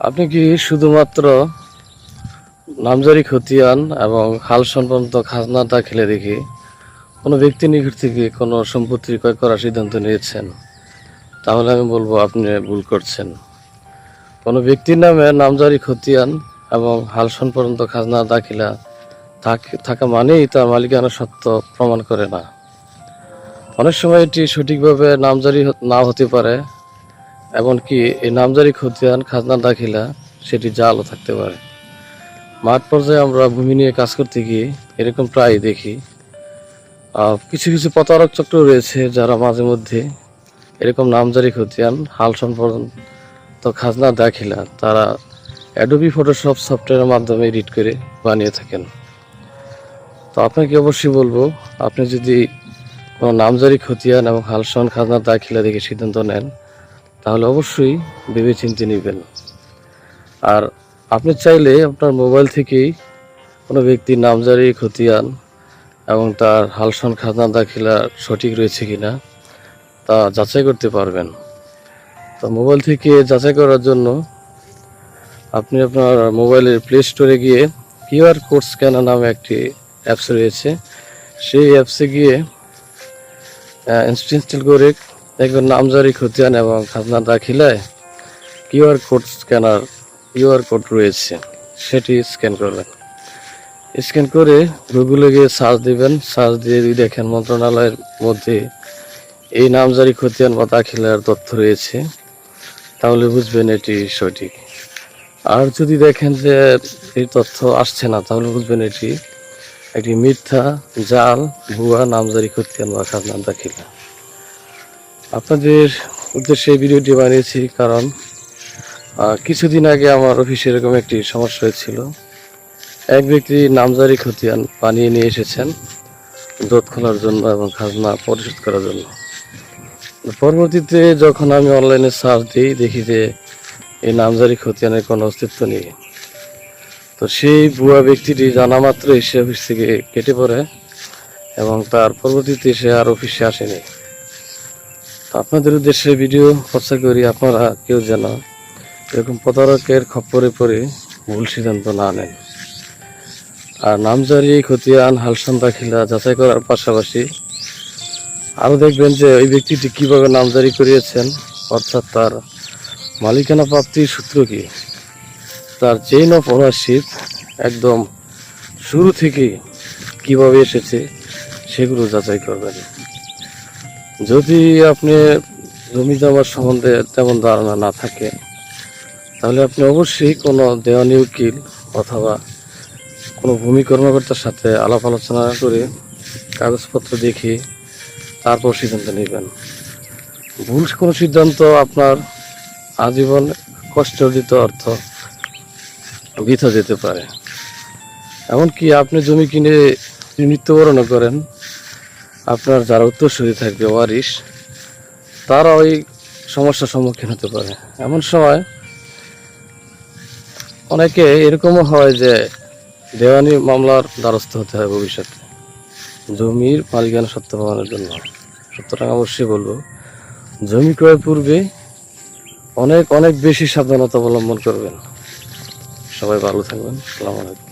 আপনি কি শুধুমাত্র নামজারি খতিয়ান এবং হাল সম্পর্কিত খাজনা দাখিলে দেখি কোনো ব্যক্তি নিকট থেকে কোনো সম্পত্তি ক্রয় করার সিদ্ধান্ত নিয়েছেন? তাহলে আমি বলব আপনি ভুল করছেন। কোনো ব্যক্তির নামে নামজারি খতিয়ান এবং হাল পর্যন্ত খাজনা দাখিলা থাকা মানেই তার মালিকানা সত্য প্রমাণ করে না। অনেক সময় এটি সঠিকভাবে নামজারি না হতে পারে। এমনকি এই নামজারি খতিয়ান খাজনা দাখিলা, সেটি জালও থাকতে পারে। মাঠ পর্যায়ে আমরা ভূমি নিয়ে কাজ করতে গিয়ে এরকম প্রায় দেখি। কিছু কিছু প্রতারক চক্র রয়েছে যারা মাঝে মধ্যে এরকম নামজারি খতিয়ান হাল পর্যন্ত খাজনা দাখিলা, তারা অ্যাডোবি ফটোশপ সফটওয়্যারের মাধ্যমে এডিট করে বানিয়ে থাকেন। তো আপনাকে অবশ্যই বলব, আপনি যদি কোনো নামজারি খতিয়ান এবং হালসন খাজনা দাখিলা দেখে সিদ্ধান্ত নেন তাহলে অবশ্যই ভেবে চিনতে নেবেন। আর আপনি চাইলে আপনার মোবাইল থেকেই কোনো ব্যক্তির নামজারি খতিয়ান এবং তার হালসন খাজনা দাখিলা সঠিক রয়েছে কি না তা যাচাই করতে পারবেন। তো মোবাইল থেকে যাচাই করার জন্য আপনি আপনার মোবাইলের প্লে স্টোরে গিয়ে কিউআর কোড স্ক্যানার নামে একটি অ্যাপস রয়েছে। সেই অ্যাপসে গিয়ে ইনস্টল করে দেখবেন নামজারি খতিয়ান এবং খাজনা দাখিলায় QR code scanner QR code রয়েছে, সেটি স্ক্যান করবেন স্ক্যান করে গুগলে গিয়ে সার্চ দিবেন, সার্চ দিয়ে দেখেন মন্ত্রণালয়ের মধ্যে এই নামজারি খতিয়ান বা দাখিলার তথ্য রয়েছে, তাহলে বুঝবেন এটি সঠিক। আর যদি দেখেন যে এই তথ্য আসছে না, তাহলে বুঝবেন এটি একটি মিথ্যা, জাল, ভুয়া, নামজারি খতিয়ান বা খাজনা দাখিলা। আপনাদের উদ্দেশ্যে ভিডিওটি বানিয়েছি কারণ কিছুদিন আগে আমার অফিসে এরকম একটি সমস্যা হয়েছিল। এক ব্যক্তি নামজারি খতিয়ান বানিয়ে নিয়ে এসেছেন দোধ খোলার জন্য এবং খাজনা পরিশোধ করার জন্য। পরবর্তীতে যখন আমি অনলাইনে সার্চ দিই, দেখি যে এই নামজারি খতিয়ানের কোনো অস্তিত্ব নেই। তো সেই ভুয়া ব্যক্তিটি জানা মাত্র এসে অফিস থেকে কেটে পড়ে এবং তার পরবর্তীতে সে আর অফিসে আসেনি। আপনাদের উদ্দেশ্যে ভিডিও প্রচার করি, আপনারা কেউ যেন এরকম প্রতারকের খপ্পরে পড়ে ভুল সিদ্ধান্ত না নেন। আর নামজারি খতিয়ান হালসান দাখিলা যাচাই করার পাশাপাশি আরও দেখবেন যে ওই ব্যক্তিটি কীভাবে নামজারি করিয়েছেন, অর্থাৎ তার মালিকানা প্রাপ্তির সূত্র কি? তার চেইন অফ ওনারশিপ একদম শুরু থেকে কীভাবে এসেছে, সেগুলো যাচাই করবেন। যদি আপনি জমি জমার সম্বন্ধে তেমন ধারণা না থাকে, তাহলে আপনি অবশ্যই কোনো দেওয়ানি উকিল অথবা কোনো ভূমি কর্মকর্তার সাথে আলাপ আলোচনা করে কাগজপত্র দেখে তারপর সিদ্ধান্ত নেবেন। ভুল কোনো সিদ্ধান্ত আপনার আজীবন কষ্ট অর্জিত অর্থ বৃথা যেতে পারে। এমনকি আপনি জমি কিনে মৃত্যুবরণও করেন আপনার যারা উত্তরসূরি থাকবে ওয়ারিশ, তারা ওই সমস্যার সম্মুখীন হতে পারে। এমন সময় অনেকে এরকমও হয় যে দেওয়ানি মামলার দ্বারস্থ হতে হয় ভবিষ্যতে। জমির মালিকানা সত্য প্রমাণের জন্য। সুতরাং অবশ্যই বলব, জমি ক্রয়ের পূর্বে অনেক অনেক বেশি সাবধানতা অবলম্বন করবেন। সবাই ভালো থাকবেন। আসসালামু আলাইকুম।